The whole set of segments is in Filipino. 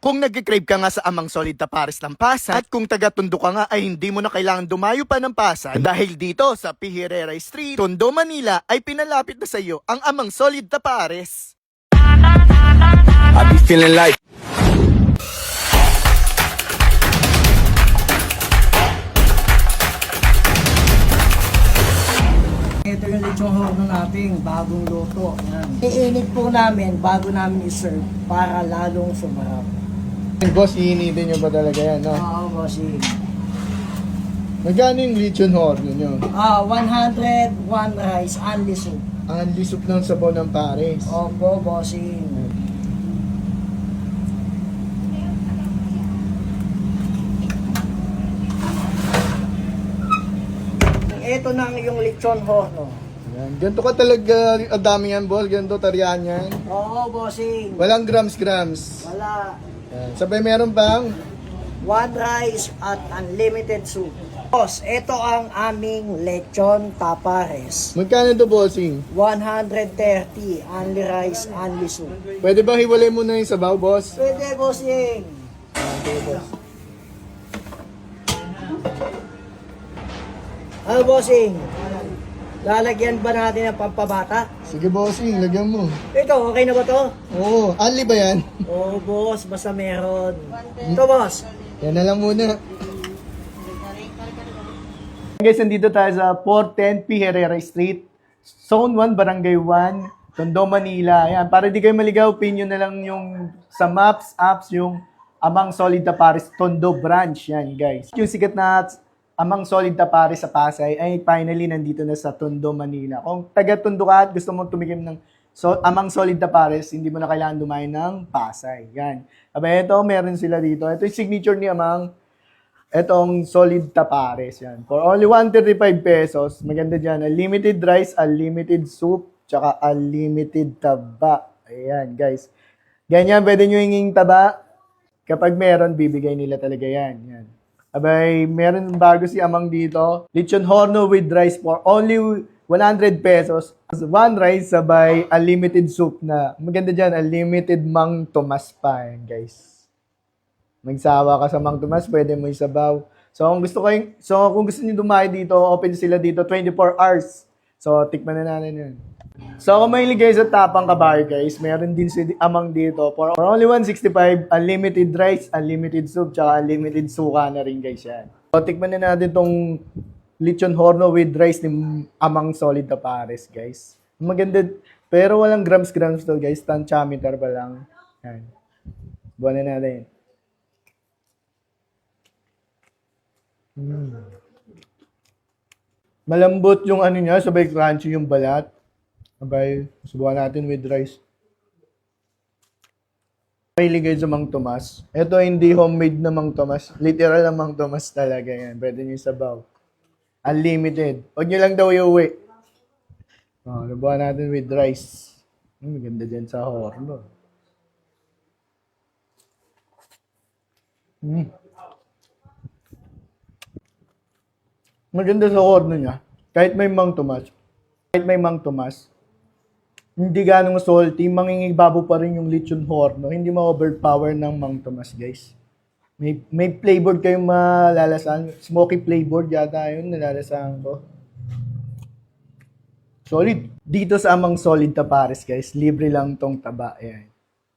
Kung nag-crave ka nga sa amang solid tapares ng Pasay at kung taga-Tondo ka nga ay hindi mo na kailangan dumayo pa ng Pasay dahil dito sa Pihirera Street, Tondo, Manila ay pinalapit na sa iyo ang amang solid tapares. I be feeling like Ito yung lechong horno nating bagong luto. Yan. Iinit po namin bago namin i-serve para lalong sumarap. Boss, iinitin nyo ba talaga yan, no? Oo, bossing. Magkano yung lechon horno nyo? Ah, 101 rice, only soup. Ang lisop ng sabaw ng pares. Opo, bossing. Ito na yung lechon horno. Yan. Ganito ka talaga, ang dami yan, boss. Ganito, tarihan yan. Oo, bossing. Walang grams-grams. Wala. Yan. Sabay meron pang One rice at unlimited soup. Boss, ito ang aming lechon tapares. Magkano to bossing? 130, only rice, only soup. Pwede bang hiwalay mo na yung sabaw, boss? Pwede, bossing. Ano, bossing? Lalagyan ba natin ng pampabata? Sige, bossing, lagyan mo. Ito, okay na ba to? Oo, only ba yan? Oo, boss, basta meron. Ito, boss. Yan na lang muna. Guys, nandito tayo sa 410 P. Herrera Street, Zone 1, Barangay 1, Tondo, Manila. Ayan, para di kayo maligaw, opinion na lang yung sa maps, apps, yung Amang Solid Tapares Tondo branch. Yan, guys. Yung sikat na Amang Solid Tapares sa Pasay ay finally nandito na sa Tondo, Manila. Kung taga Tondo ka at gusto mong tumikim ng so, Amang Solid Tapares, hindi mo na kailangan dumayo ng Pasay. Yan. Aba, ito, meron sila dito. Ito yung signature ni Amang Etong solid tapares yan. For only 135 pesos, maganda dyan. Unlimited rice, unlimited soup, tsaka unlimited taba. Ayan, guys. Ganyan, pwede nyo hinging taba. Kapag meron, bibigay nila talaga yan. yan. Abay, meron bago si Amang dito. Lechon horno with rice for only 100 pesos. One rice sabay unlimited soup na. Maganda dyan, unlimited mang tomas pa. Guys magsawa ka sa Mang Tomas, pwede mo isabaw. So, kung gusto kayong, so, kung gusto niyo dumayo dito, open sila dito 24 hours. So, tikman na natin yun. So, kung mahilig kayo sa tapang kabayo, guys, meron din si Amang dito. For, only 165, unlimited rice, unlimited soup, tsaka unlimited suka na rin, guys, yan. So, tikman na natin tong lechon horno with rice ni Amang Solid Tapares, guys. Maganda, pero walang grams-grams to, guys. Tantiameter pa lang. Yan. Buwan na natin. Malambot yung ano niya, sabay crunchy yung balat. Sabay, subukan natin with rice. Mahilig kayo sa Mang Tomas. Ito hindi homemade na Mang Tomas. Literal na Mang Tomas talaga yan. Pwede nyo sabaw. Unlimited. Huwag nyo lang daw iuwi. Oh, subukan natin with rice. Hmm, maganda dyan sa horno. Hmm. maganda sa horno niya, kahit may Mang Tomas, kahit may Mang Tomas, hindi ganong salty, mangingibabo pa rin yung lechon horno, hindi ma-overpower ng Mang Tomas, guys. May, may flavor kayong malalasahan, smoky flavor yata yun, nalalasahan ko. Solid. Dito sa amang solid tapares, guys, libre lang tong taba. Ayan.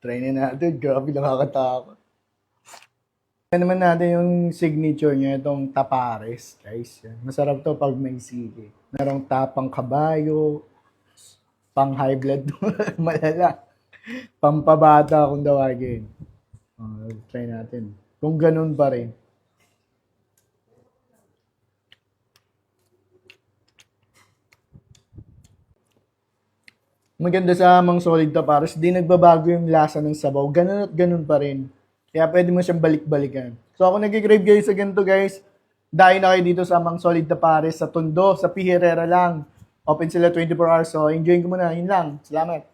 Try na natin. Grabe, nakakatakot. Yan naman natin yung signature niya, itong tapares, guys. Masarap to pag may sili. Merong tapang kabayo, pang high blood, malala. Pampabata kung tawagin. Uh, try natin. Kung ganun pa rin. Maganda sa amang solid tapares, di nagbabago yung lasa ng sabaw. Ganun at ganun pa rin. Kaya pwede mo siyang balik-balikan. So ako nag-crave guys sa ganito guys. Dahil na kayo dito sa Amang Solid na Pares sa Tondo, sa Piherera lang. Open sila 24 hours. So enjoy ko muna. Yun lang. Salamat.